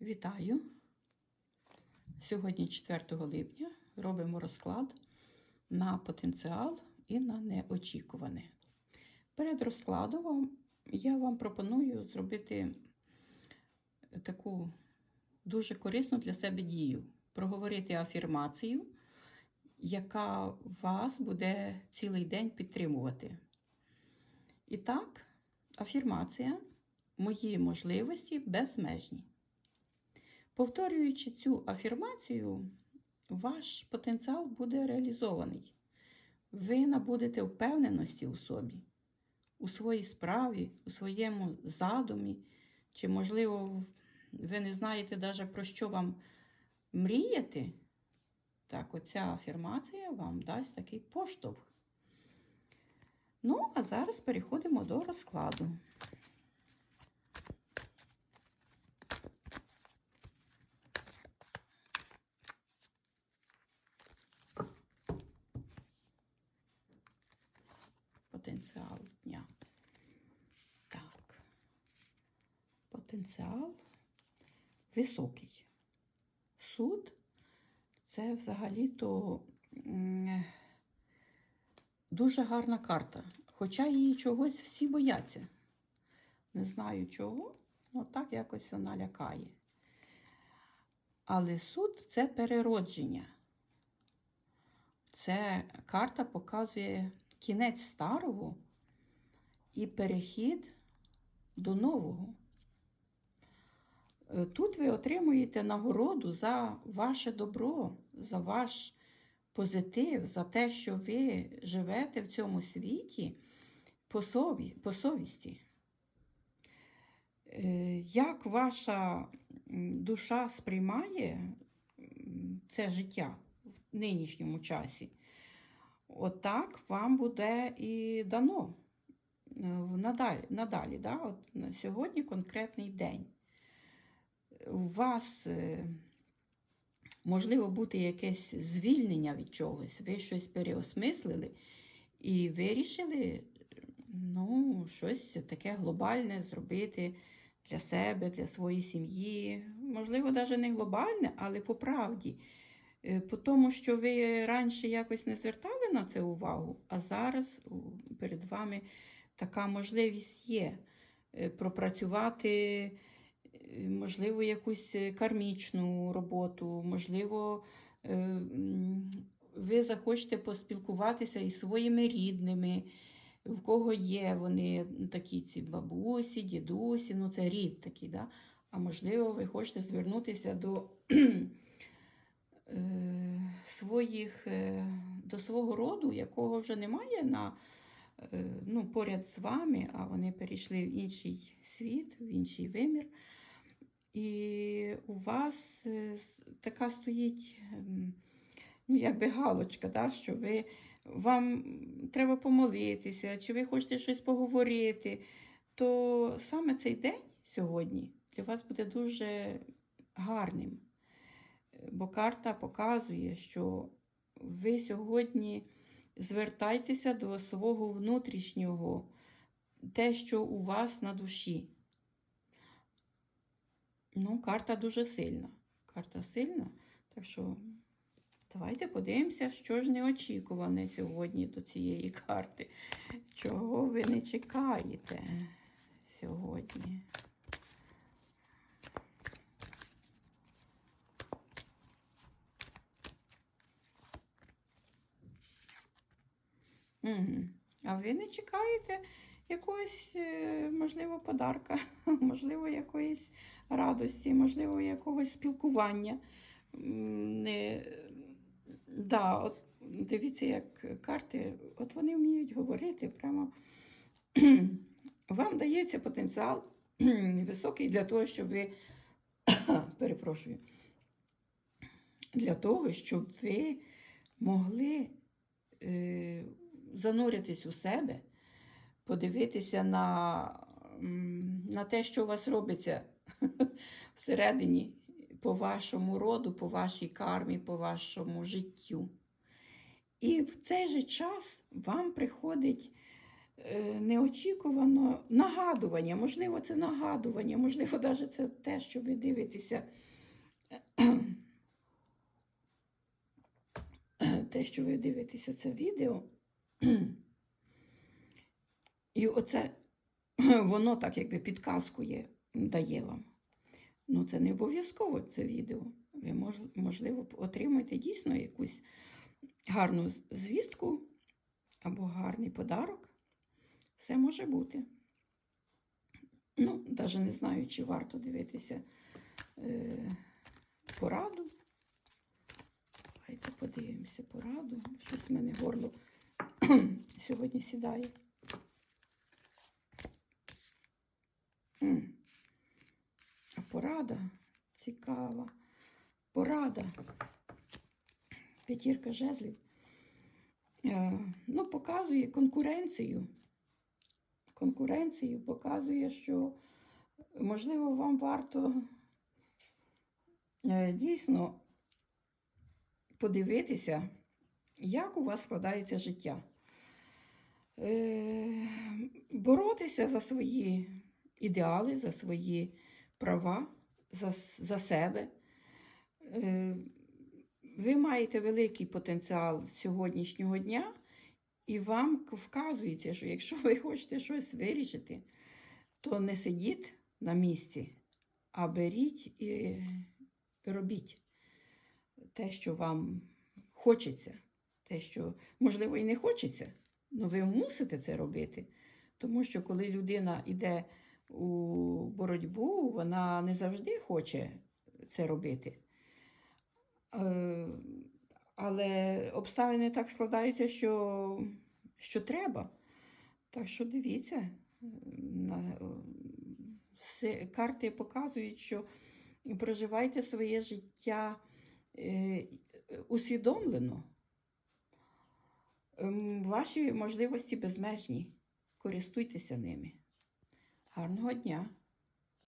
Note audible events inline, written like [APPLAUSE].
Вітаю! Сьогодні 4 липня робимо розклад на потенціал і на неочікуване. Перед розкладом я вам пропоную зробити таку дуже корисну для себе дію. Проговорити афірмацію, яка вас буде цілий день підтримувати. І так, афірмація мої можливості безмежні. Повторюючи цю афірмацію, ваш потенціал буде реалізований. Ви набудете впевненості у собі, у своїй справі, у своєму задумі, чи, можливо, ви не знаєте навіть про що вам мріяти. Так, оця афірмація вам дасть такий поштовх. Ну, а зараз переходимо до розкладу. Потенціал дня. Так. Потенціал високий. Суд це взагалі-то дуже гарна карта. Хоча її чогось всі бояться. Не знаю чого, але так якось вона лякає. Але суд це переродження. Це карта показує кінець старого і перехід до нового. Е, Тут ви отримуєте нагороду за ваше добро, за ваш позитив, за те, що ви живете в цьому світі по, сові, по совісті. Е, Як ваша душа сприймає це життя в нинішньому часі? Отак вам буде і дано е, надалі. надалі да? От на сьогодні конкретний день. У вас е, можливо бути якесь звільнення від чогось, ви щось переосмислили і вирішили ну, щось таке глобальне зробити для себе, для своєї сім'ї. Можливо, навіть не глобальне, але по правді. Е, По тому, що ви раніше якось не звертали на це увагу, а зараз перед вами така можливість є е, пропрацювати, е, можливо, якусь е, кармічну роботу, можливо, ви захочете поспілкуватися із своїми рідними, в кого є вони такі ці бабусі, дідусі, ну це рід такий, да? а можливо, ви хочете звернутися до [CLEARS THROAT] своїх, до свого роду, якого вже немає на, е, ну, поряд з вами, а вони перейшли в інший світ, в інший вимір. І у вас е, така стоїть, ем, ну, якби галочка, да, що ви, вам треба помолитися, чи ви хочете щось поговорити, то саме цей день сьогодні для вас буде дуже гарним. Бо карта показує, що ви сьогодні звертайтеся до свого внутрішнього, те, що у вас на душі. Ну, карта дуже сильна. Карта сильна. Так що давайте подивимося, що ж неочікуване сьогодні до цієї карти. Чого ви не чекаєте сьогодні? Угу. А ви не чекаєте якогось, е, можливо, подарка, [LAUGHS] можливо, якоїсь радості, можливо, якогось спілкування. Не... Да, от дивіться, як карти, от вони вміють говорити прямо. [CLEARS THROAT] Вам дається потенціал [CLEARS THROAT] високий для того, щоб ви, [CLEARS THROAT] перепрошую, для того, щоб ви могли е, зануритись у себе, подивитися на, на те, що у вас робиться [LAUGHS] всередині по вашому роду, по вашій кармі, по вашому життю. І в цей же час вам приходить е, неочікувано нагадування. Можливо, це нагадування, можливо, навіть це те, що ви дивитеся. [CLEARS THROAT] Те, що ви дивитеся це відео. І оце [CLEARS THROAT] воно так якби підказкує, дає вам. Ну, це не обов'язково це відео. Ви можливо отримаєте дійсно якусь гарну звістку або гарний подарок. Все може бути. Ну, навіть не знаю, чи варто дивитися е, пораду. Давайте подивимося пораду. Щось в мене горло [CLEARS THROAT] сьогодні сідає. А порада цікава. Порада. П'ятірка жезлів. Е, ну, показує конкуренцію. Конкуренцію показує, що можливо вам варто е, дійсно подивитися, як у вас складається життя. Е, боротися за свої ідеали, за свої права, за, за себе. Е, ви маєте великий потенціал сьогоднішнього дня, і вам вказується, що якщо ви хочете щось вирішити, то не сидіть на місці, а беріть і робіть те, що вам хочеться, те, що можливо і не хочеться, але ви мусите це робити. Тому що коли людина йде у боротьбу, вона не завжди хоче це робити. Е, Але обставини так складаються, що, що треба. Так що дивіться, карти показують, що проживайте своє життя е, усвідомлено. Ем, Ваші можливості безмежні. Користуйтеся ними. Гарного дня!